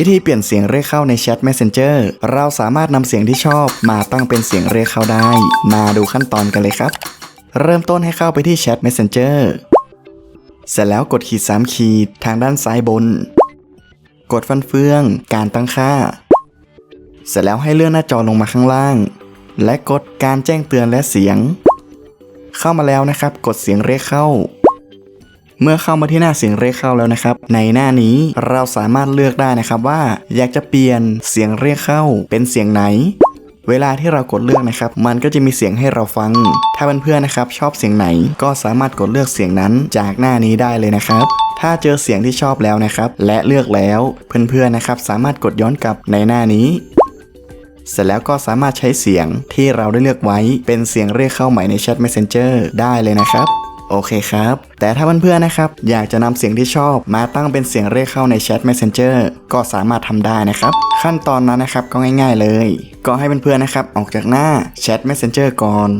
วิธีเปลี่ยนเสียงเรียกเข้าในแชท Messenger เราสามารถนำเสียงที่ชอบมาตั้งเป็นเสียงเรียกเข้าได้ มาดูขั้นตอนกันเลยครับ เริ่มต้นให้เข้าไปที่แชท Messenger เสร็จแล้วกดขีด 3 ขีดทางด้านซ้ายบน กดฟันเฟือง การตั้งค่า เสร็จแล้วให้เลื่อนหน้าจอลงมาข้างล่าง และกดการแจ้งเตือนและเสียง เข้ามาแล้วนะครับ กดเสียงเรียกเข้า เมื่อเข้ามาที่หน้าเสียงเรียกเข้าแล้วนะครับ ในหน้านี้เราสามารถเลือกได้นะครับว่า อยากจะเปลี่ยนเสียงเรียกเข้าเป็นเสียงไหน เวลาที่เรากดเลือกนะครับ มันก็จะมีเสียงให้เราฟัง ถ้าเพื่อนๆนะครับ ชอบเสียงไหนก็สามารถกดเลือกเสียงนั้นจากหน้านี้ได้เลยนะครับถ้าเจอเสียงที่ชอบแล้วนะครับ และเลือกแล้วเพื่อนๆนะครับ สามารถกดย้อนกลับในหน้านี้ เสร็จแล้วก็สามารถใช้เสียงที่เราได้เลือกไว้เป็นเสียงเรียกเข้าใหม่ในแชท Messenger ได้เลยนะครับ โอเคครับ แต่ถ้าเพื่อนๆนะครับ อยากจะนำเสียงที่ชอบมาตั้งเป็นเสียงเรียกเข้าในแชท Messenger ก็สามารถทำได้นะครับ ขั้นตอนนั้นนะครับก็ง่าย ๆเลย ก็ให้เพื่อนๆนะครับออกจากหน้าแชท Messenger ก่อน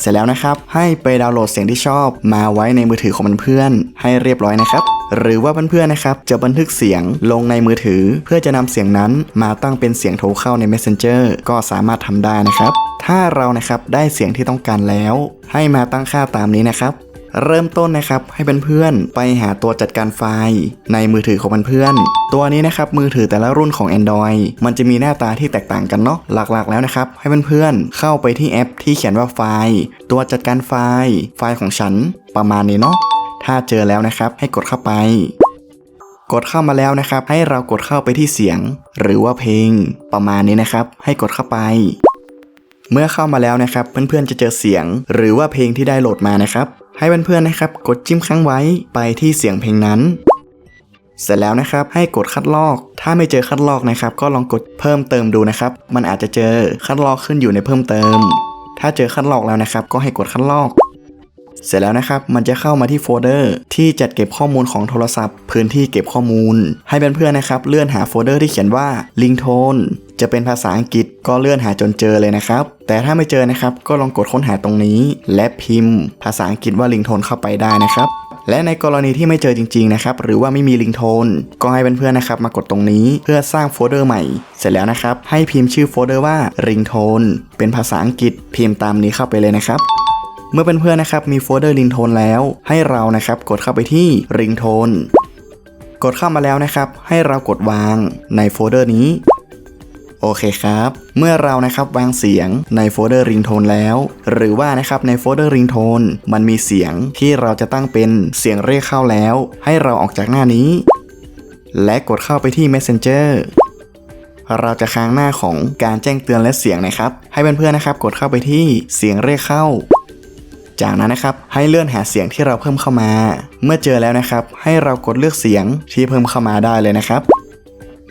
เสร็จแล้วนะครับ ให้ไปดาวน์โหลดเสียงที่ชอบ มาไว้ในมือถือของเพื่อนๆให้เรียบร้อยนะครับ หรือว่าเพื่อนๆนะครับจะบันทึกเสียงลงในมือถือ เพื่อจะนำเสียงนั้นมาตั้งเป็นเสียงโทรเข้าใน Messenger ก็สามารถทำได้นะครับ ถ้าเรานะครับได้เสียงที่ต้องการแล้ว ให้มาตั้งค่าตามนี้นะครับ เริ่มต้นนะครับให้เพื่อนๆไปหาตัวจัดการไฟล์ในมือถือของเพื่อนๆตัวนี้นะครับมือถือแต่ละรุ่นของ Android มันจะมีหน้าตาที่แตกต่างกันเนาะหลักๆแล้วนะครับ ให้เพื่อนๆเข้าไปที่แอปที่เขียนว่าไฟล์ ตัวจัดการไฟล์ ไฟล์ของฉัน ประมาณนี้เนาะถ้าเจอแล้วนะครับ ให้กดเข้าไป กดเข้ามาแล้วนะครับ ให้เรากดเข้าไปที่เสียง หรือว่าเพลง ประมาณนี้นะครับ ให้กดเข้าไปเมื่อเข้ามาแล้วนะครับ เพื่อนๆจะเจอเสียง หรือว่าเพลงที่ได้โหลดมานะครับ ให้เพื่อนๆนะครับ กดจิ้มค้างไว้ไปที่เสียงเพลงนั้น เสร็จแล้วนะครับให้กดคัดลอก ถ้าไม่เจอคัดลอกนะครับ ก็ลองกดเพิ่มเติมดูนะครับ มันอาจจะเจอคัดลอกขึ้นอยู่ในเพิ่มเติม ถ้าเจอคัดลอกแล้วนะครับ ก็ให้กดคัดลอก เสร็จแล้วนะครับ มันจะเข้ามาที่โฟลเดอร์ ที่จัดเก็บข้อมูลของโทรศัพท์ พื้นที่เก็บข้อมูล ให้เพื่อนๆนะครับ เลื่อนหาโฟลเดอร์ที่เขียนว่า ringtone จะเป็นภาษาอังกฤษก็เลื่อนหาจนเจอเลยนะครับ แต่ถ้าไม่เจอนะครับ ก็ลองกดค้นหาตรงนี้ และพิมพ์ ภาษาอังกฤษว่า ringtone เข้าไปได้นะครับและในกรณีที่ไม่เจอจริงๆนะครับหรือว่าไม่มีลิงโทนก็ให้เพื่อนๆนะครับมากดตรงนี้เพื่อสร้างโฟลเดอร์ใหม่ เสร็จแล้วนะครับ ให้พิมพ์ชื่อโฟลเดอร์ว่า ringtone เป็นภาษาอังกฤษพิมพ์ตามนี้เข้าไปเลยนะครับ เมื่อเพื่อนๆนะครับมีโฟลเดอร์ริงโทนแล้ว ให้เรานะครับกดเข้าไปที่ริงโทนกดเข้ามาแล้วนะครับ ให้เรากดวางในโฟลเดอร์นี้ โอเคครับ เมื่อเรานะครับวางเสียงในโฟลเดอร์ริงโทนแล้ว หรือว่านะครับในโฟลเดอร์ริงโทนมันมีเสียงที่เราจะตั้งเป็นเสียงเรียกเข้าแล้ว ให้เราออกจากหน้านี้ และกดเข้าไปที่ Messenger เราจะค้างหน้าของการแจ้งเตือนและเสียงนะครับ ให้เพื่อนๆนะครับ กดเข้าไปที่เสียงเรียกเข้า จากนั้นนะครับ ให้เลื่อนหาเสียงที่เราเพิ่มเข้ามา เมื่อเจอแล้วนะครับ ให้เรากดเลือกเสียงที่เพิ่มเข้ามาได้เลยนะครับ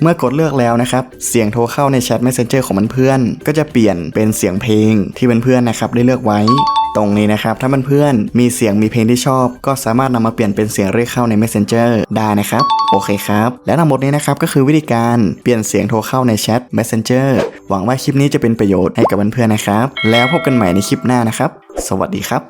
เมื่อกดเลือกแล้วนะครับ เสียงโทรเข้าในแชท Messenger ของเพื่อนๆก็จะเปลี่ยนเป็นเสียงเพลงที่เพื่อนๆนะครับได้เลือกไว้ตรงนี้นะครับ ถ้าเพื่อนๆมีเสียงมีเพลงที่ชอบ ก็สามารถนำมาเปลี่ยนเป็นเสียงเรียกเข้าใน Messenger ได้นะครับ โอเคครับ และทั้งหมดนี้นะครับก็คือวิธีการเปลี่ยนเสียงโทรเข้าในแชท Messenger หวังว่าคลิปนี้จะเป็นประโยชน์ให้กับเพื่อนๆนะครับ แล้วพบกันใหม่ในคลิปหน้านะครับ สวัสดีครับ